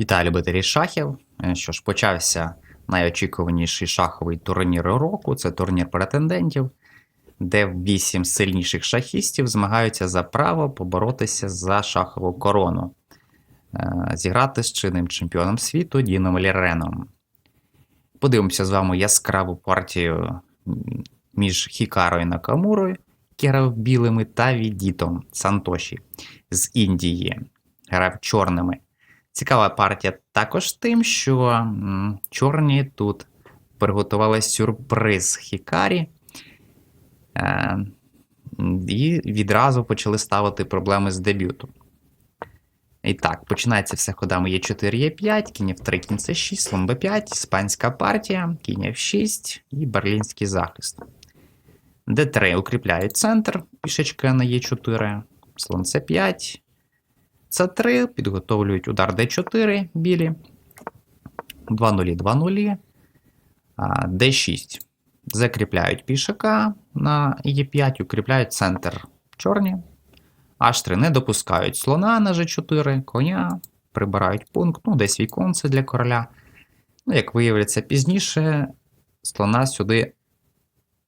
Вітаю любителі шахів. Е, Що ж, почався найочікуваніший шаховий турнір року. Це турнір претендентів, де вісім сильніших шахістів змагаються за право поборотися за шахову корону, Е, зіграти з чинним чемпіоном світу Діном Ліреном. Подивимося з вами яскраву партію між Хікарою Накамурою, який грав білими, та Відітом Сантоші з Індії, грав чорними. Цікава партія також тим, що чорні тут приготували сюрприз Хікарі. Е, і відразу почали ставити проблеми з дебюту. І так, починається все ходами Е4, Е5, кінь F3, кінь С6, слон Б5, іспанська партія, кінь F6 і берлінський захист. Д3 укріпляють центр, пішечка на Е4, слон С5, С3, підготовлюють удар Д4 білі. 2-0, 2-0. А, Д6. Закріпляють пішака на Е5, укріпляють центр чорні. H3 не допускають слона на G4, коня, прибирають пункт, ну, десь віконце для короля. Ну, як виявиться пізніше, слона сюди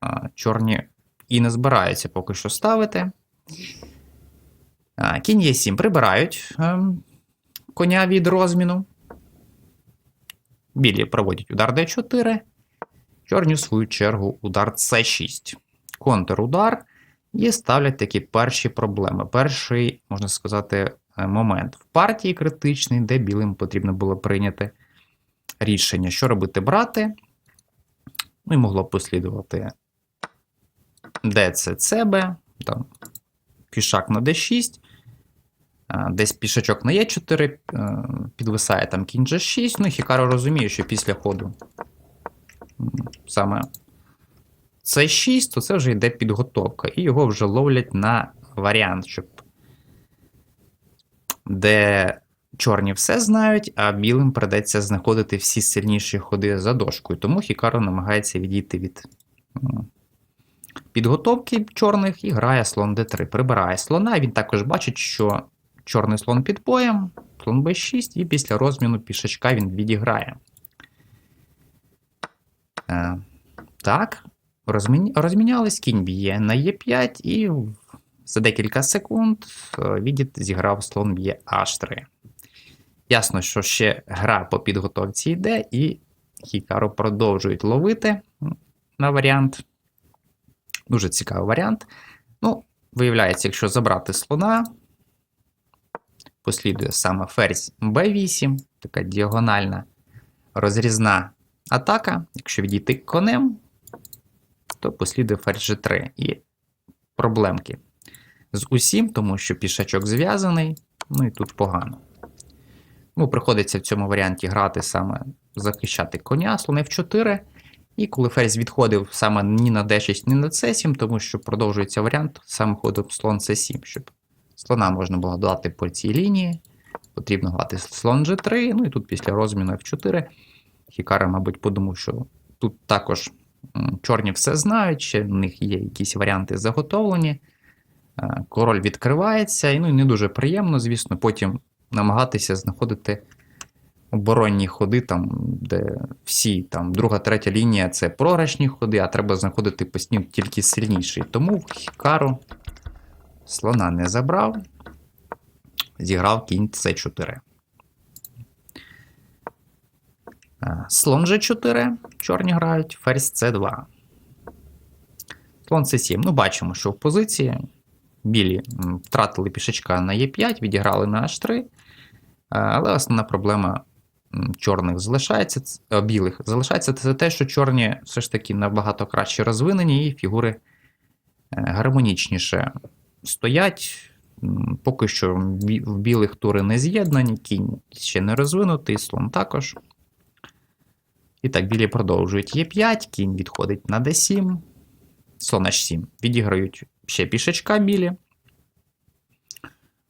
а, чорні і не збираються поки що ставити. Кінь Е7 прибирають ем, коня від розміну. Білі проводять удар d4. Чорні, в свою чергу, удар c6. Контрудар. І ставлять такі перші проблеми. Перший, можна сказати, е, момент в партії критичний, де білим потрібно було прийняти рішення, що робити брати. Ну і могло б послідувати ДЦЦБ, там пішак на d6. Е, Десь пішачок на Е4, е, підвисає там кінь G6. Ну, Хікаро розуміє, що після ходу саме С6, то це вже йде підготовка, і його вже ловлять на варіант, щоб де чорні все знають, а білим придеться знаходити всі сильніші ходи за дошкою. Тому Хікаро намагається відійти від підготовки чорних і грає слон d3. Прибирає слона. Він також бачить, що чорний слон під боєм, слон b6, і після розміну пішачка він відіграє. Е, так, розміні... розмінялись, кінь б'є на Е5, і за декілька секунд е, Відіт зіграв слон б'є H3. Ясно, що ще гра по підготовці йде, і Хікаро продовжують ловити на варіант. Дуже цікавий варіант. Ну, виявляється, якщо забрати слона, послідує саме ферзь b8, така діагональна розрізна атака. Якщо відійти конем, то послідує ферзь G3 і проблемки з усім, тому що пішачок зв'язаний, ну і тут погано. Ну, приходиться в цьому варіанті грати саме захищати коня, слон F4. І коли ферзь відходив саме ні на D6, ні на C7, тому що продовжується варіант саме ходом слон C7, щоб слона можна було додати по цій лінії. Потрібно грати слон G3, ну і тут після розміну F4. Хікара, мабуть, подумав, що тут також чорні все знають, ще в них є якісь варіанти заготовлені. Е, Король відкривається, і ну, не дуже приємно, звісно, потім намагатися знаходити оборонні ходи, там, де всі, там, друга, третя лінія це програшні ходи, а треба знаходити постійно тільки сильніший. Тому Хікару слона не забрав, зіграв кінь С4. Е, Слон G4, чорні грають, ферзь C2. Слон C7. Ну, бачимо, що в позиції білі втратили пішачка на Е5, відіграли на H3. Е, Але основна проблема чорних залишається, е, білих залишається це те, що чорні все ж таки набагато краще розвинені, і фігури гармонічніше стоять. Поки що в білих тури не з'єднані, кінь ще не розвинутий, слон також. І так, білі продовжують Е5, кінь відходить на d7, слон H7. Відіграють ще пішачка білі.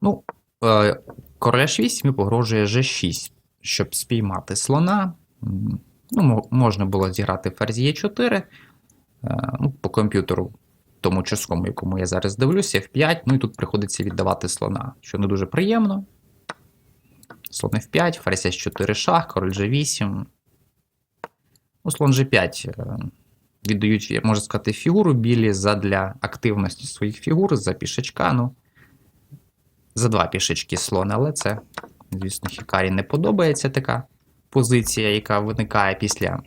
Ну, е, короля H8 погрожує G6, щоб спіймати слона. Ну, можна було зіграти ферзь Е4. Е, ну, по комп'ютеру, тому часовому, якому я зараз дивлюся, F5. Ну і тут приходиться віддавати слона, що не дуже приємно. Слон F5, ферзь С4 шах, король G8. Ну, слон G5 е, віддають, я можу сказати, фігуру білі задля активності своїх фігур за пішечка. Ну, за два пішечки слон, але це, звісно, Хікарі не подобається така позиція, яка виникає після,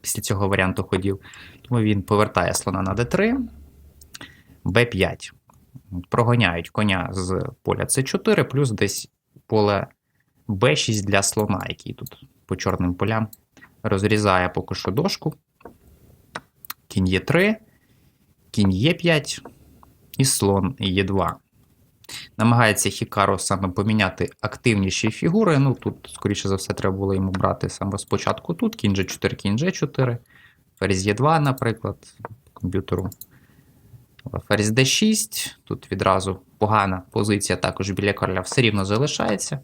після цього варіанту ходів. Тому він повертає слона на d3, b5. Прогоняють коня з поля c4, плюс десь поле b6 для слона, який тут по чорним полям розрізає поки що дошку. Кінь Е3, кінь Е5 і слон Е2. Намагається Хікаро саме поміняти активніші фігури. Ну, тут, скоріше за все, треба було йому брати саме спочатку тут. Кінь G4, кінь G4, ферзь Е2, наприклад, комп'ютеру. Ферзь D6. Тут відразу погана позиція також біля короля все рівно залишається.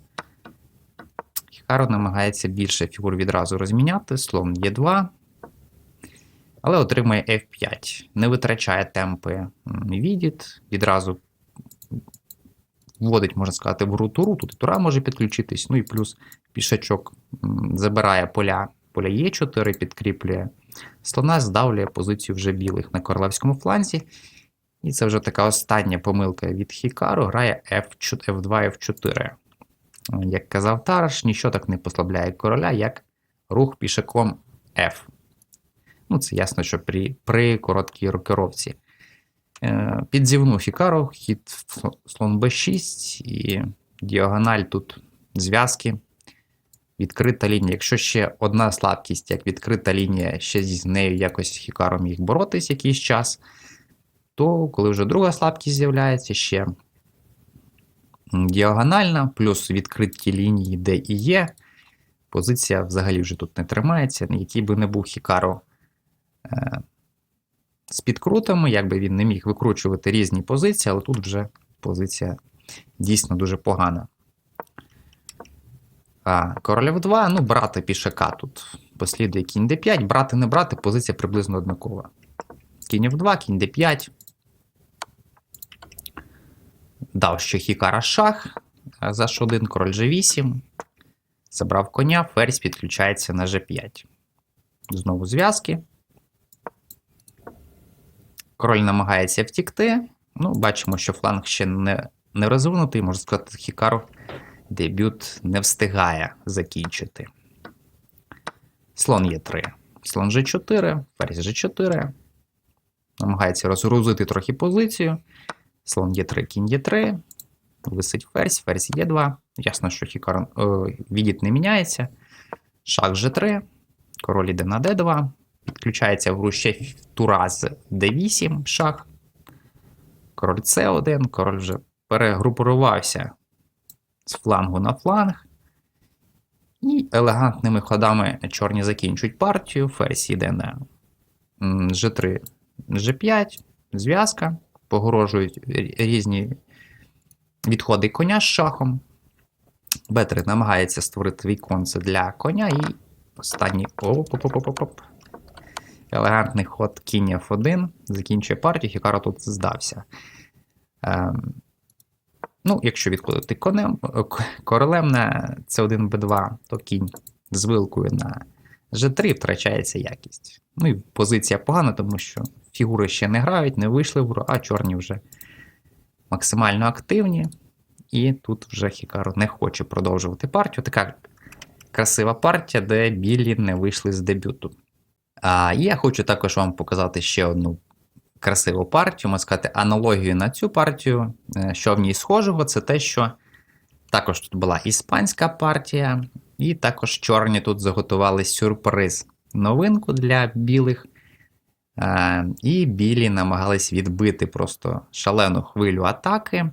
Хікаро намагається більше фігур відразу розміняти. Слон Е2. Але отримує F5. Не витрачає темпи відід. Відразу вводить, можна сказати, в гру туру. Тут і тура може підключитись. Ну і плюс пішачок забирає поля. Поля Е4, підкріплює слона, здавлює позицію вже білих на королевському фланзі. І це вже така остання помилка від Хікару. Грає F4, F2, F4. Як казав Тараш, нічого так не послабляє короля, як рух пішаком F. Ну, це ясно, що при, при короткій рокировці. Е, Підзівнув Хікару, хід слон b6 і діагональ тут зв'язки. Відкрита лінія. Якщо ще одна слабкість, як відкрита лінія, ще з нею якось Хікаро міг боротись якийсь час, то коли вже друга слабкість з'являється, ще діагональна, плюс відкриті лінії, де і є. Позиція взагалі вже тут не тримається, який би не був Хікаро е, з підкрутами, якби він не міг викручувати різні позиції, але тут вже позиція дійсно дуже погана. А, Королів 2, ну, брати пішака тут послідує кінь d5, брати не брати, позиція приблизно однакова. Кінь f2, кінь d5. Дав ще Хікара шах за H1, король G8. Забрав коня, ферзь підключається на G5. Знову зв'язки. Король намагається втікти. Ну, бачимо, що фланг ще не, не розвинутий, можна сказати, Хікару дебют не встигає закінчити. Слон Е3. Слон G4, ферзь G4. Намагається розгрузити трохи позицію. Слон Е3, кінь Е3. Висить ферзь, ферзь Е2. Ясно, що Хікар е, відід не міняється. Шах G3. Король іде на D2. Підключається в гру ще тура з D8 шах. Король С1. Король вже перегрупувався з флангу на фланг. І елегантними ходами чорні закінчують партію. Ферзь йде на G3, G5, зв'язка. Погрожують різні відходи коня з шахом. Б3 намагається створити віконце для коня. І останній оп-оп-оп-оп-оп. Елегантний ход кінь F1 закінчує партію, Хікаро тут здався. Ем, Ну, якщо відходити конем, королем на c1 b2, то кінь з вилкою на g3 втрачається якість. Ну і позиція погана, тому що фігури ще не грають, не вийшли в гру, а чорні вже максимально активні. І тут вже Хікаро не хоче продовжувати партію. Така красива партія, де білі не вийшли з дебюту. А я хочу також вам показати ще одну красиву партію, можна сказати, аналогію на цю партію, е, що в ній схожого, це те, що також тут була іспанська партія, і також чорні тут заготували сюрприз новинку для білих. Е, І білі намагались відбити просто шалену хвилю атаки,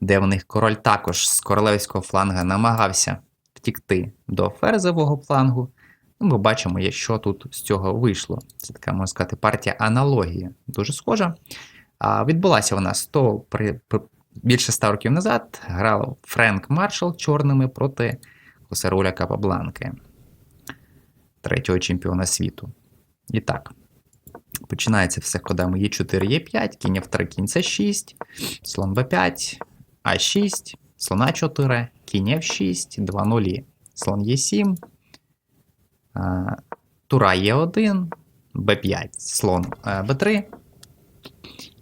де в них король також з королевського фланга намагався втікти до ферзового флангу. Ну, ми бачимо, що тут з цього вийшло. Це така, можна сказати, партія аналогії. Дуже схожа. А, відбулася вона 100, при, при, більше 100 років назад. Грав Френк Маршал чорними проти Хосеруля Капабланки, третього чемпіона світу. І так. Починається все ходами Е4, Е5, кінь F3, кінь С6, слон Б5, А6, слона 4, кінь F6, 2 нулі, слон Е7, е, тура Е1, Б5, слон е, Б3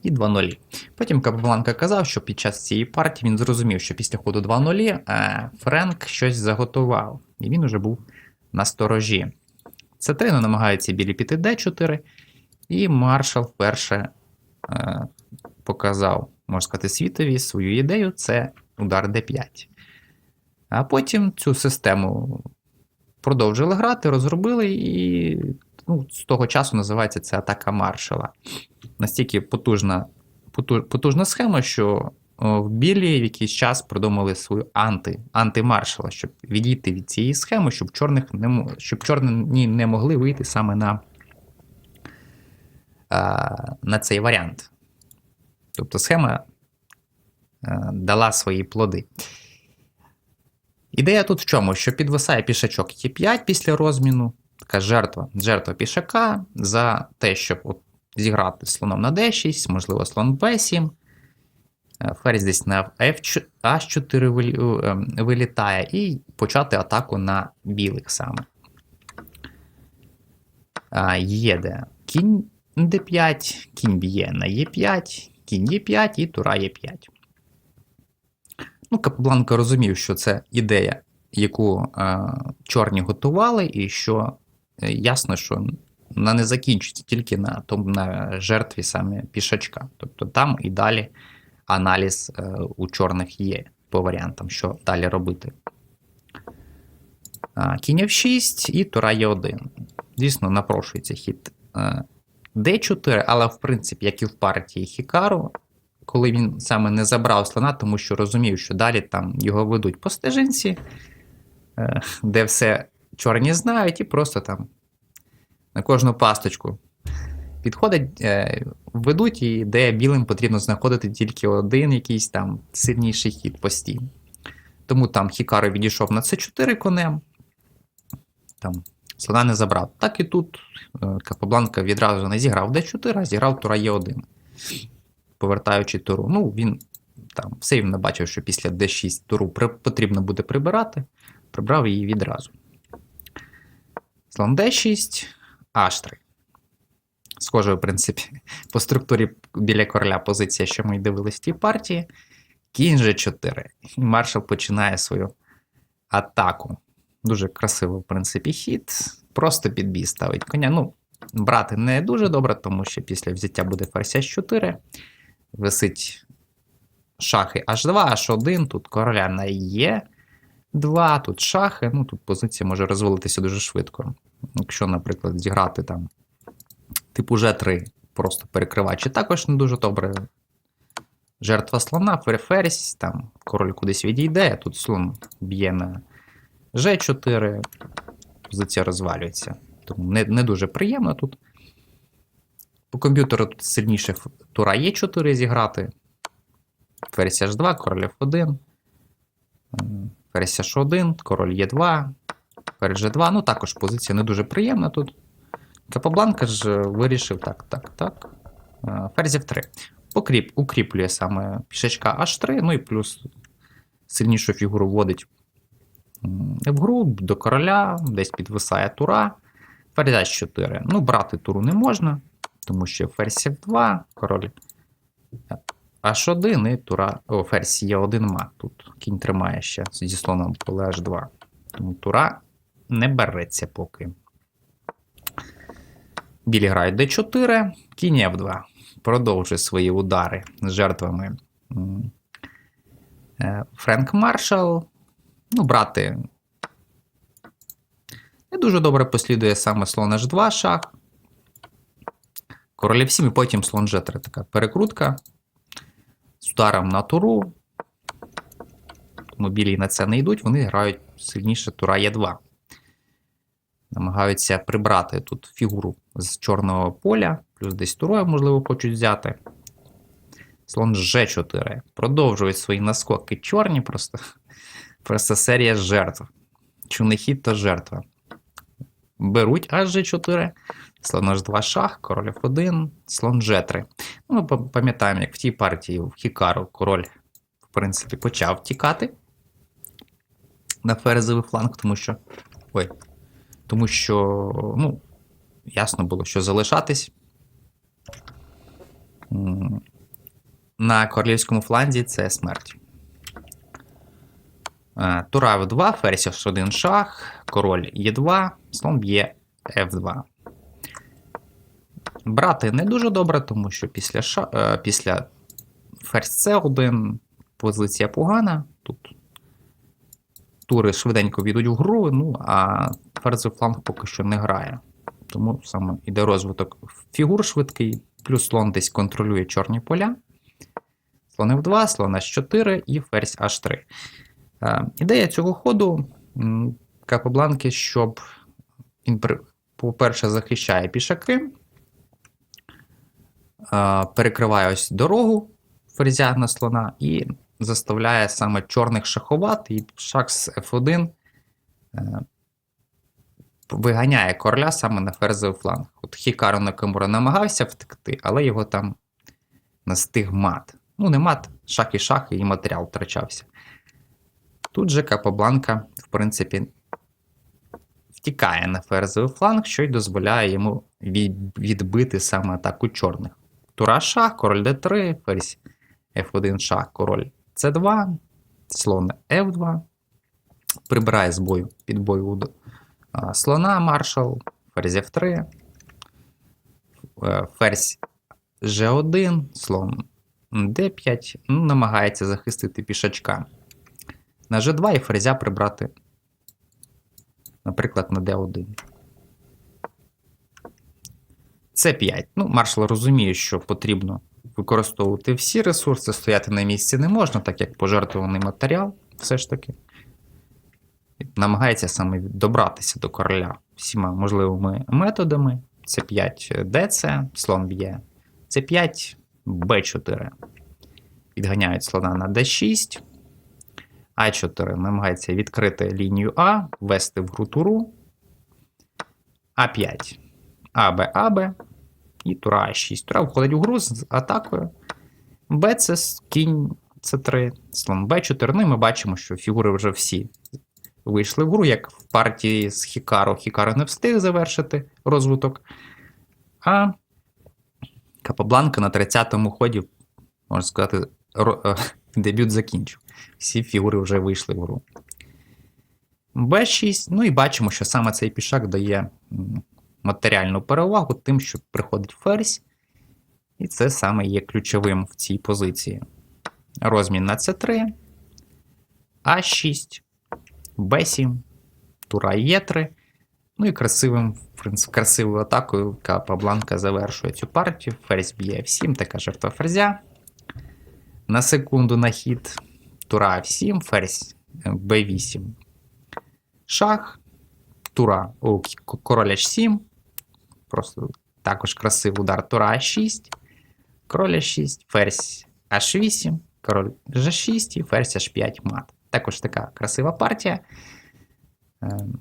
і 2 нулі. Потім Капабланка казав, що під час цієї партії він зрозумів, що після ходу 2 нулі е, Френк щось заготував, і він уже був на сторожі. С3 ну, намагається білі піти Д4, і маршал вперше показав, можна сказати, світові свою ідею це удар d5. А потім цю систему продовжили грати, розробили, і ну, з того часу називається це атака маршала. Настільки потужна, потуж, потужна схема, що в білі в якийсь час придумали свою анти, антимаршала, щоб відійти від цієї схеми, щоб чорних не, щоб чорні не могли вийти саме на, на цей варіант. Тобто схема е, дала свої плоди. Ідея тут в чому? Що підвисає пішачок Е5 після розміну, така жертва, жертва пішака за те, щоб от зіграти слоном на d6, можливо, слон b7. Е, Ферзь десь на F, H4 вилі- е, вилітає, і почати атаку на білих саме. Єде кінь d5, кінь б'є на e5, кінь e5 і тура e5. Ну, Капабланка розумів, що це ідея, яку е, чорні готували, і що е, ясно, що вона не закінчиться тільки на, тому, на жертві саме пішачка. Тобто там і далі аналіз е, у чорних є по варіантам, що далі робити. А, Кінь F6 і тура Е1. Звісно, напрошується хід е, D4, але в принципі, як і в партії Хікару, коли він саме не забрав слона, тому що розумів, що далі там його ведуть по стежинці, е, де все чорні знають, і просто там на кожну пасточку підходять, е, ведуть, і де білим потрібно знаходити тільки один якийсь там сильніший хід постійно. Тому там Хікаро відійшов на С4 конем, там слона не забрав. Так і тут е, Капабланка відразу не зіграв d4, а зіграв тура Е1 повертаючи туру. Ну, він там все рівно бачив, що після D6 туру потрібно буде прибирати. Прибрав її відразу. Слон D6, H3. Схоже, в принципі, по структурі біля короля позиція, що ми й дивились в тій партії. Кінь G4. І маршал починає свою атаку. Дуже красиво, в принципі, хід. Просто під бій ставить коня. Ну, брати не дуже добре, тому що після взяття буде ферзь H4 висить шахи H2, H1, тут короля на Е2, тут шахи. Ну, тут позиція може розвалитися дуже швидко. Якщо, наприклад, зіграти там типу G3, просто перекриваючи, також не дуже добре. Жертва слона, ферзь, там король кудись відійде, тут слон б'є на G4, позиція розвалюється. Тому не, не дуже приємно тут. По комп'ютеру тут сильніше тура Е4 зіграти. Ферзь H2, король F1. м, Ферзь H1, король Е2, ферзь G2. Ну, також позиція не дуже приємна тут. Капабланка ж е, вирішив так, так, так. Е, Ферзь F3. Покріп, укріплює саме пішачка H3, ну і плюс сильнішу фігуру вводить в гру до короля, десь підвисає тура. Ферзь 4. Ну, брати туру не можна, тому що ферзь F2, король H1 і тура. О, ферзь Е1 мат. Тут кінь тримає ще зі слоном поле H2. Тому тура не береться поки. Білі грають d4, кінь F2. Продовжує свої удари з жертвами. Е, Френк Маршал. Ну, брати не дуже добре послідує саме слон H2 шах. Король F7 і потім слон G3. Така перекрутка. З ударом на туру. Тому білі на це не йдуть, вони грають сильніше тура Е2. Намагаються прибрати тут фігуру з чорного поля, плюс десь турою, можливо, хочуть взяти. Слон G4. Продовжують свої наскоки чорні, просто, просто серія жертв. Чи не хід, то жертва. Беруть аж G4, слон H2 шах, король F1, слон G3. Ну, ми пам'ятаємо, як в тій партії в Хікару король в принципі, почав тікати на ферзовий фланг, тому що. Ой. Тому що, ну, ясно було, що залишатись. На королівському фланзі це смерть. Е, Тура F2, ферзь H1 шах, король Е2, слон б'є F2. Брати не дуже добре, тому що після, ша... е, після ферзь C1 позиція погана. Тут тури швиденько війдуть в гру, ну а ферзовий фланг поки що не грає. Тому саме іде розвиток фігур швидкий, плюс слон десь контролює чорні поля. Слон F2, слон H4 і ферзь H3. Е, Ідея цього ходу Капобланки, щоб він, по-перше, захищає пішаки, перекриває ось дорогу ферзя слона і заставляє саме чорних шахувати, і шах з F1 е, виганяє короля саме на ферзовий фланг. От Хікаро Накамура намагався втекти, але його там настиг мат. Ну, не мат, шах і шах, і матеріал втрачався. Тут же Капобланка, в принципі, втікає на ферзовий фланг, що й дозволяє йому відбити саме атаку чорних. Тура шах, король d3, ферзь f1 шах, король c2, слон f2. Прибирає з бою під бою слона, маршал, ферзь f3, е, ферзь g1, слон d5, ну, намагається захистити пішачка. На G2 і ферзя прибрати, наприклад, на D1. С5. Ну, маршал розуміє, що потрібно використовувати всі ресурси, стояти на місці не можна, так як пожертвований матеріал, все ж таки. Намагається саме добратися до короля всіма можливими методами. С5 ДЦ, слон б'є. С5 Б4. Відганяють слона на d6. А4 намагається відкрити лінію А, ввести в гру туру. А5. АБ, АБ. І тура А6. Тура входить у гру з атакою. Б це кінь С3, слон Б4. Ну і ми бачимо, що фігури вже всі вийшли в гру, як в партії з Хікаро. Хікаро не встиг завершити розвиток. А Капабланка на 30-му ході, можна сказати, е, дебют закінчив. Всі фігури вже вийшли в гру. Б6. Ну і бачимо, що саме цей пішак дає матеріальну перевагу тим, що приходить ферзь. І це саме є ключовим в цій позиції. Розмін на С3, А6, Б7, Тура Е3. Ну і красивим, красивою атакою Капабланка завершує цю партію. Ферзь б'є F7, така жертва ферзя. На секунду на хід Тура F7, ферзь е, B8. Шах, Тура, о, король H7. Просто також красивий удар Тура А6, король А6, ферзь H8, король G6 і ферзь H5 мат. Також така красива партія. Ем,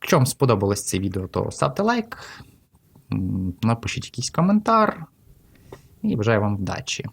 Якщо вам сподобалось це відео, то ставте лайк, напишіть якийсь коментар і бажаю вам вдачі.